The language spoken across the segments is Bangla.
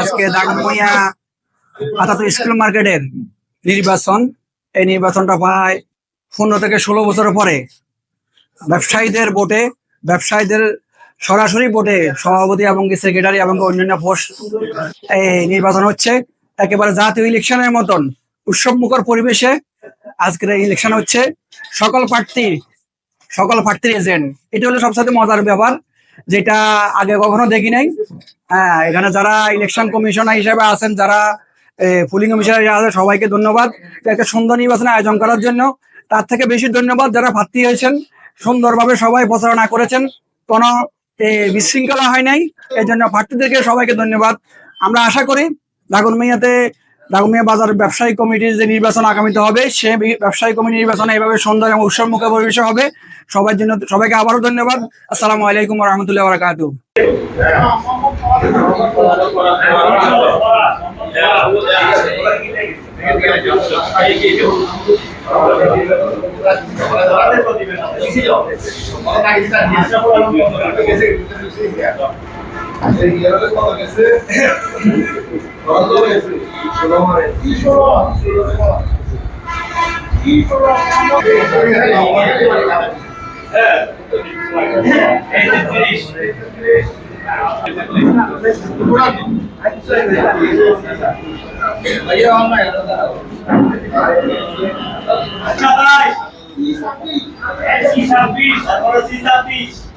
আজকে দাগনভূঞা আতাতুর স্কুল মার্কেটের নির্বাচন। এই নির্বাচনটা প্রায় পনেরো থেকে ষোলো বছর পরে ব্যবসায়ীদের ভোটে, ব্যবসায়ীদের সরাসরি ভোটে সভাপতি এবং সেক্রেটারি এবং অন্যান্য পোস্ট এই নির্বাচন হচ্ছে। একেবারে জাতীয় ইলেকশনের মতন উৎসবমুখর পরিবেশে আজকের ইলেকশন হচ্ছে। সকল প্রার্থী, সকল প্রার্থীর এজেন্ট এটা হলো সবচেয়ে মজার ব্যাপার। যেটা আগে কখনো দেখি নাই। হ্যাঁ এখানে যারা ইলেকশন কমিশনার হিসেবে আছেন, যারা পুলিং কমিশনার আছেন, সবাইকে ধন্যবাদ। একটা সুন্দর নির্বাচন আয়োজন করার জন্য। তার থেকে বেশি ধন্যবাদ যারা প্রার্থী হয়েছেন, সুন্দরভাবে সবাই প্রচারণা করেছেন। কোনো বিশৃঙ্খলা হয় নাই। এই জন্য প্রার্থীদেরকে সবাইকে ধন্যবাদ। আমরা আশা করি দাগনমিয়াতে দাগনমিয়া বাজার ব্যবসায়ী কমিটির যে নির্বাচন আগামীতে হবে, সে ব্যবসায়ী কমিটি নির্বাচনে এইভাবে সুন্দর এবং উৎসবমুখে পরিবেশে হবে। সবার জন্য সবাইকে আবারও ধন্যবাদ। আসসালামু আলাইকুম রহমতুল্লাহ বারাকাতু అయ్యో అమ్మాయి সাতাশ সাতাশ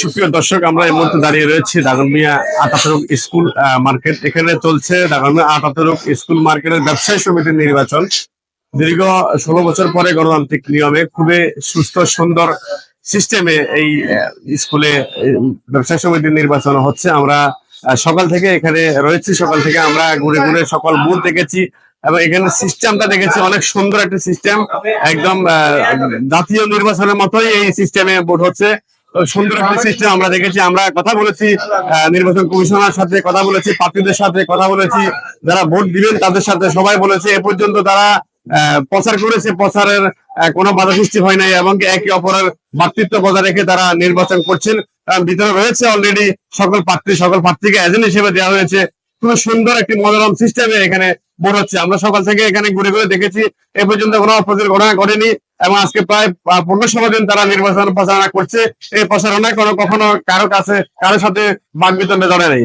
সুপ্রিয় দর্শক, আমরা এই মুহূর্তে দাঁড়িয়ে রয়েছি দাগনমিয়া আতাতরক স্কুল মার্কেট। এখানে চলছে দাগনমিয়া আতাতরক স্কুল মার্কেটের ব্যবসায়ী সমিতির নির্বাচন। দীর্ঘ ষোলো বছর পরে গণতান্ত্রিক নিয়মে খুবই সুস্থ, সুন্দর সিস্টেমে এই স্কুলে ব্যবসায়ী সমিতির নির্বাচন হচ্ছে। আমরা সকাল থেকে এখানে রয়েছি। সকাল থেকে আমরা ঘুরে ঘুরে সকল বুথ দেখেছি। এবং এখানে সিস্টেমটা দেখেছি, অনেক সুন্দর একটা সিস্টেম একদম জাতীয় নির্বাচনের মতোই এই সিস্টেমে ভোট হচ্ছে। সুন্দর একটা সিস্টেম আমরা দেখেছি। আমরা কথা বলেছি নির্বাচন কমিশনার সাথে কথা বলেছি, প্রার্থীদের সাথে কথা বলেছি। যারা ভোট দিবেন তাদের সাথে সবাই বলেছে। এ পর্যন্ত তারা প্রচার করেছে। প্রচারের কোনো বাধা সৃষ্টি হয় নাই এবং একে অপরের ভাতৃত্ব বজায় রেখে তারা নির্বাচন করছেন। ভিতরে রয়েছে অলরেডি সকল প্রার্থী, সকল প্রার্থীকে এজেন্ট হিসেবে দেওয়া হয়েছে। খুব সুন্দর একটি মনোরম সিস্টেমে এখানে ভোট হচ্ছে। আমরা সকাল থেকে এখানে ঘুরে ঘুরে দেখেছি, এ পর্যন্ত কোনো অপ্রচার ঘটনা ঘটেনি এবং আজকে প্রায় পনেরো ষোলো দিন তারা নির্বাচন প্রচারণা করছে। এই প্রচারণায় কোনো কখনো কারও কাছে কারোর সাথে বাগবিতণ্ডে ধরে নেই।